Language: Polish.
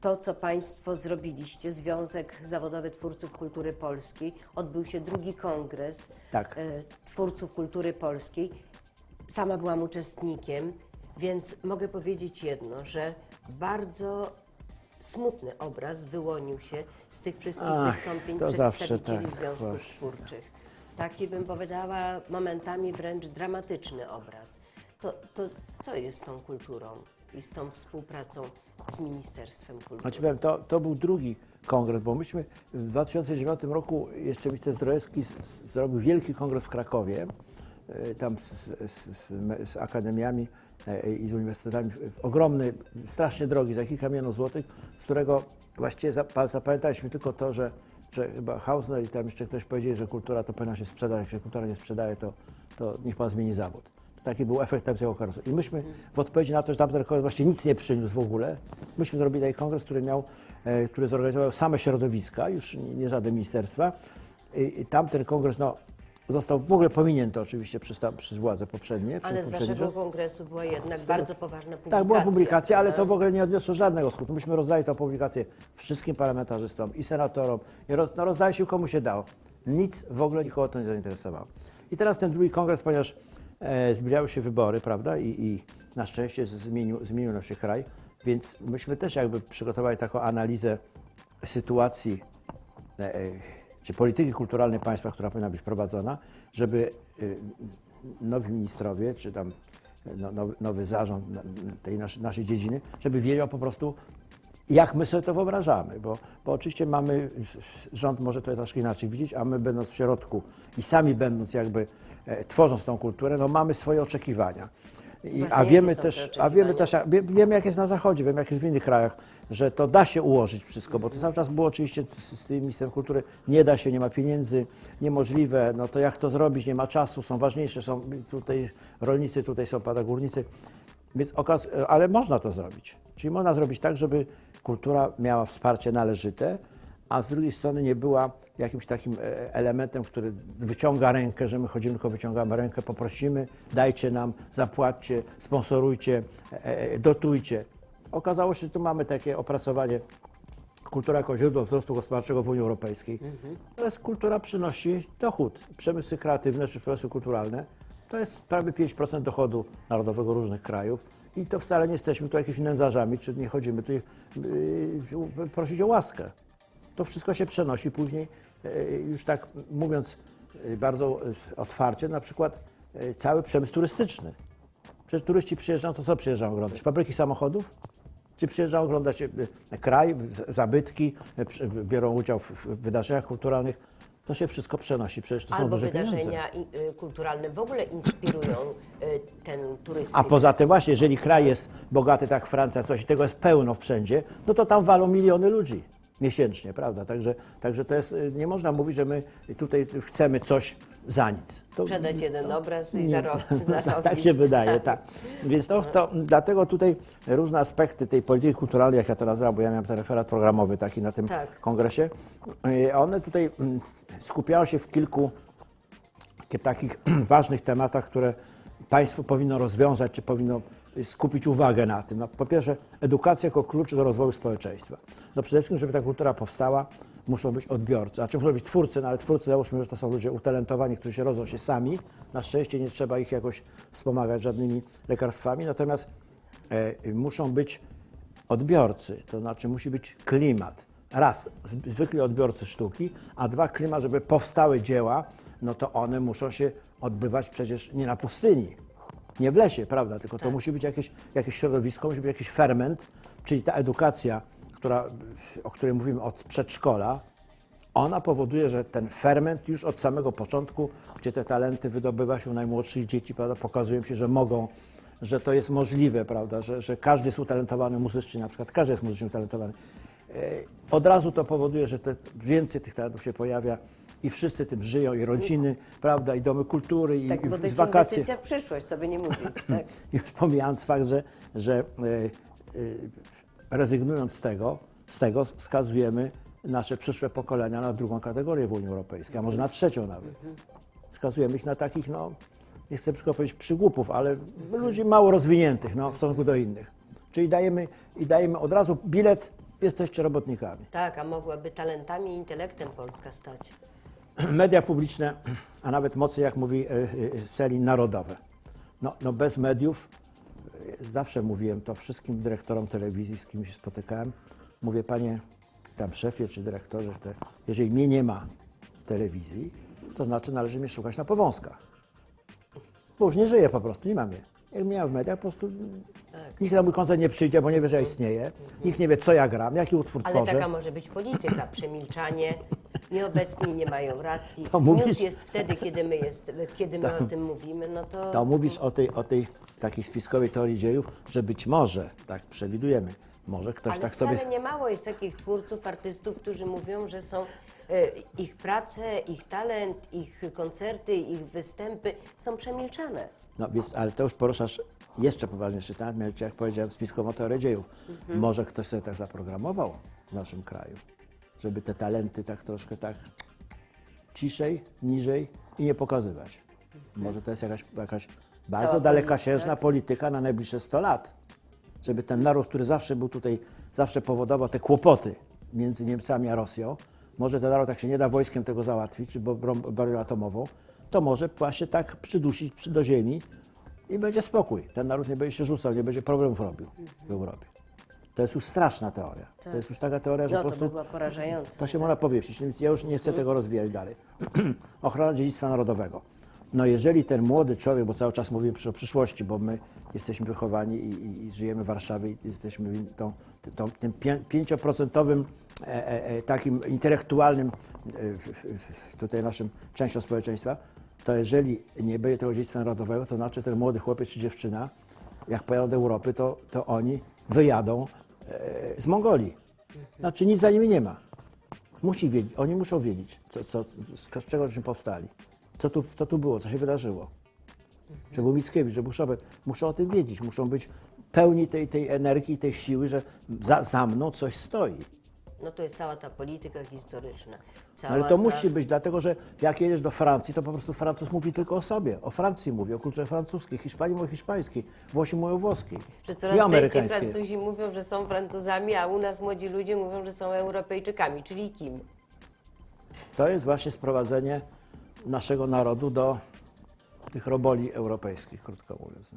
to, co Państwo zrobiliście, Związek Zawodowy Twórców Kultury Polskiej, odbył się drugi kongres Tak. e, Twórców Kultury Polskiej. Sama byłam uczestnikiem, więc mogę powiedzieć jedno, że bardzo smutny obraz wyłonił się z tych wszystkich Ach, wystąpień to zawsze przedstawicieli tak, związków właśnie. twórczych. Taki bym powiedziała momentami wręcz dramatyczny obraz. To, to co jest z tą kulturą i z tą współpracą z Ministerstwem Kultury? Znaczy powiem, to, to był drugi kongres, bo myśmy w 2009 roku, jeszcze minister Zdrojewski zrobił wielki kongres w Krakowie, e, tam z, z, z, z, akademiami e, i z uniwersytetami, ogromny, strasznie drogi, za kilka milionów złotych, z którego właściwie zap- zapamiętaliśmy tylko to, że, że chyba Hausner i tam jeszcze ktoś powiedzieli, że kultura to powinna się sprzedać, jak się kultura nie sprzedaje, to, to niech pan zmieni zawód. Taki był efekt tego kongresu. I myśmy w odpowiedzi na to, że tamten kongres właściwie nic nie przyniósł w ogóle, myśmy zrobili taki kongres, który miał, e, który zorganizował same środowiska, już nie, żadne ministerstwa. I, i tamten kongres no, został w ogóle pominięty oczywiście przez, tam, przez władze poprzednie. Ale z waszego rząd. kongresu była jednak bardzo poważna publikacja. Tak, była publikacja, ale to w ogóle nie odniosło żadnego skutku. Myśmy rozdali tę publikację wszystkim parlamentarzystom i senatorom. I roz, no, rozdaje się komu się dało. Nic w ogóle nikogo to nie zainteresowało. I teraz ten drugi kongres, ponieważ zbliżały się wybory, prawda, i, i na szczęście zmienił, zmienił nam się kraj, więc myśmy też jakby przygotowali taką analizę sytuacji e, e, czy polityki kulturalnej państwa, która powinna być prowadzona, żeby e, nowi ministrowie, czy tam no, nowy, nowy zarząd tej naszej, naszej dziedziny, żeby wiedział po prostu, jak my sobie to wyobrażamy, bo, bo oczywiście mamy, rząd może to troszkę inaczej widzieć, a my będąc w środku i sami będąc jakby, e, tworząc tą kulturę, no mamy swoje oczekiwania. I, Właśnie, a jakie wiemy są te też, a wiemy też, a wie- wiemy jak jest na zachodzie, wiemy jak jest w innych krajach, że to da się ułożyć wszystko, bo to cały czas było oczywiście z, z tym ministrem kultury, nie da się, nie ma pieniędzy, niemożliwe, no to jak to zrobić, nie ma czasu, są ważniejsze, są tutaj rolnicy, tutaj są padagórnicy, więc okaz, ale można to zrobić. Czyli można zrobić tak, żeby kultura miała wsparcie należyte, a z drugiej strony nie była jakimś takim e, elementem, który wyciąga rękę, że my chodzimy, tylko wyciągamy rękę, poprosimy, dajcie nam, zapłaćcie, sponsorujcie, e, e, dotujcie. Okazało się, że tu mamy takie opracowanie kultura jako źródło wzrostu gospodarczego w Unii Europejskiej. To jest kultura przynosi dochód. Przemysły kreatywne czy przemysły kulturalne to jest prawie 5% dochodu narodowego różnych krajów. I to wcale nie jesteśmy tu jakimiś nędzarzami, czy nie chodzimy tu yy, prosić o łaskę. To wszystko się przenosi później, yy, już tak mówiąc yy, bardzo yy, otwarcie, na przykład yy, cały przemysł turystyczny. Przecież turyści przyjeżdżają, to co przyjeżdżają oglądać? Fabryki samochodów? Czy przyjeżdżają oglądać kraj, zabytki, biorą udział w wydarzeniach kulturalnych? To się wszystko przenosi, przecież to są Albo duże pieniądze. wydarzenia i- y, kulturalne w ogóle inspirują y, ten turystykę. A poza tym właśnie, jeżeli kraj jest bogaty, tak jak Francja, coś, i tego jest pełno wszędzie, no to tam walą miliony ludzi miesięcznie, prawda? Także, także to jest, y, nie można mówić, że my tutaj chcemy coś za nic. To- Sprzedać jeden obraz i zarobić. tak się wydaje, tak. Więc to, to, dlatego tutaj różne aspekty tej polityki kulturalnej, jak ja to nazywam, bo ja miałem ten referat programowy taki na tym Tak. kongresie, y, one tutaj mm, skupiają się w kilku takich ważnych tematach, które państwo powinno rozwiązać, czy powinno skupić uwagę na tym. No, po pierwsze, edukacja jako klucz do rozwoju społeczeństwa. No przede wszystkim, żeby ta kultura powstała, muszą być odbiorcy. Znaczy muszą być twórcy, no ale twórcy załóżmy, że to są ludzie utalentowani, którzy się rodzą się sami. Na szczęście nie trzeba ich jakoś wspomagać żadnymi lekarstwami. Natomiast e, muszą być odbiorcy, to znaczy musi być klimat. Raz, zwykli odbiorcy sztuki, a dwa, klimat, żeby powstały dzieła, no to one muszą się odbywać przecież nie na pustyni, nie w lesie, prawda, tylko to musi być jakieś, jakieś środowisko, musi być jakiś ferment, czyli ta edukacja, która, o której mówimy od przedszkola, ona powoduje, że ten ferment już od samego początku, gdzie te talenty wydobywa się u najmłodszych dzieci, prawda, pokazują się, że mogą, że to jest możliwe, prawda, że, że każdy jest utalentowany muzycznie, na przykład każdy jest muzycznie utalentowany. E, Od razu to powoduje, że te, więcej tych talentów się pojawia i wszyscy tym żyją, i rodziny, prawda, i domy kultury, i, Tak, i, bo to jest wakacje. inwestycja w przyszłość, co by nie mówić, tak? I wspomniając fakt, że, że e, e, rezygnując z tego, z tego skazujemy nasze przyszłe pokolenia na drugą kategorię w Unii Europejskiej, a może na trzecią nawet. Skazujemy ich na takich, no, nie chcę przykład powiedzieć przygłupów, ale ludzi mało rozwiniętych no, w stosunku do innych. Czyli dajemy, i dajemy od razu bilet Jesteście robotnikami. Tak, a mogłaby talentami i intelektem Polska stać. Media publiczne, a nawet mocniej, jak mówi e, e, Selin, narodowe. No, no bez mediów, e, zawsze mówiłem to wszystkim dyrektorom telewizji, z kim się spotykałem, mówię, panie tam szefie czy dyrektorze, że jeżeli mnie nie ma w telewizji, to znaczy należy mnie szukać na powązkach. Bo już nie żyję po prostu, nie mam mnie. Jak miałem w mediach, po prostu nikt na mój koncert nie przyjdzie, bo nie wie, że ja istnieję. Nikt nie wie, co ja gram, jaki utwór Ale tworzę. taka może być polityka, przemilczanie. Nieobecni nie mają racji. To mówisz- News jest wtedy, kiedy my, jest, kiedy my o tym mówimy, no to... To mówisz o tej, o tej takiej spiskowej teorii dziejów, że być może, tak przewidujemy, może ktoś Ale tak wcale sobie... nie mało jest takich twórców, artystów, którzy mówią, że są e, ich prace, ich talent, ich koncerty, ich występy są przemilczane. No więc, ale to już poruszasz jeszcze poważniejszy temat, mianowicie jak powiedziałem, spiskową teorię dziejów. Może ktoś sobie tak zaprogramował w naszym kraju, żeby te talenty tak troszkę tak ciszej, niżej i nie pokazywać. Może to jest jakaś, jakaś bardzo Cała dalekosiężna polityka. polityka na najbliższe 100 lat. Żeby ten naród, który zawsze był tutaj, zawsze powodował te kłopoty między Niemcami a Rosją, może ten naród, jak się nie da wojskiem tego załatwić, czy bronią atomową, to może właśnie tak przydusić przy- do ziemi i będzie spokój. Ten naród nie będzie się rzucał, nie będzie problemów robił w Europie. To jest już straszna teoria. To jest już taka teoria, że No po to by prostu była porażająca. to się można powiesić, więc ja już nie chcę tego rozwijać dalej. Ochrona dziedzictwa narodowego. No jeżeli ten młody człowiek, bo cały czas mówimy o przyszłości, bo my jesteśmy wychowani i, i, i żyjemy w Warszawie jesteśmy tą, tą, tym pię- pięcioprocentowym e, e, e, takim intelektualnym e, tutaj naszym częścią społeczeństwa, to jeżeli nie będzie tego dziedzictwa narodowego, to znaczy ten młody chłopiec czy dziewczyna, jak pojadą do Europy, to, to oni wyjadą e, z Mongolii. Znaczy nic za nimi nie ma. Musi wiedzieć, oni muszą wiedzieć, co, co, z czego żeśmy powstali, co tu, co tu było, co się wydarzyło. Że był Mickiewicz, że Chopin. Muszą o tym wiedzieć, muszą być pełni tej, tej energii, tej siły, że za, za mną coś stoi. No to jest cała ta polityka historyczna. No Cała ale to ta... musi być, dlatego że jak jedziesz do Francji, to po prostu Francuz mówi tylko o sobie. O Francji mówi, o kulturze francuskiej, Hiszpanii mówi o hiszpańskiej, Włosi mówią włoskiej Że i coraz częściej amerykańskiej. Francuzi mówią, że są Francuzami, a u nas młodzi ludzie mówią, że są Europejczykami, czyli kim? To jest właśnie sprowadzenie naszego narodu do tych roboli europejskich, krótko mówiąc.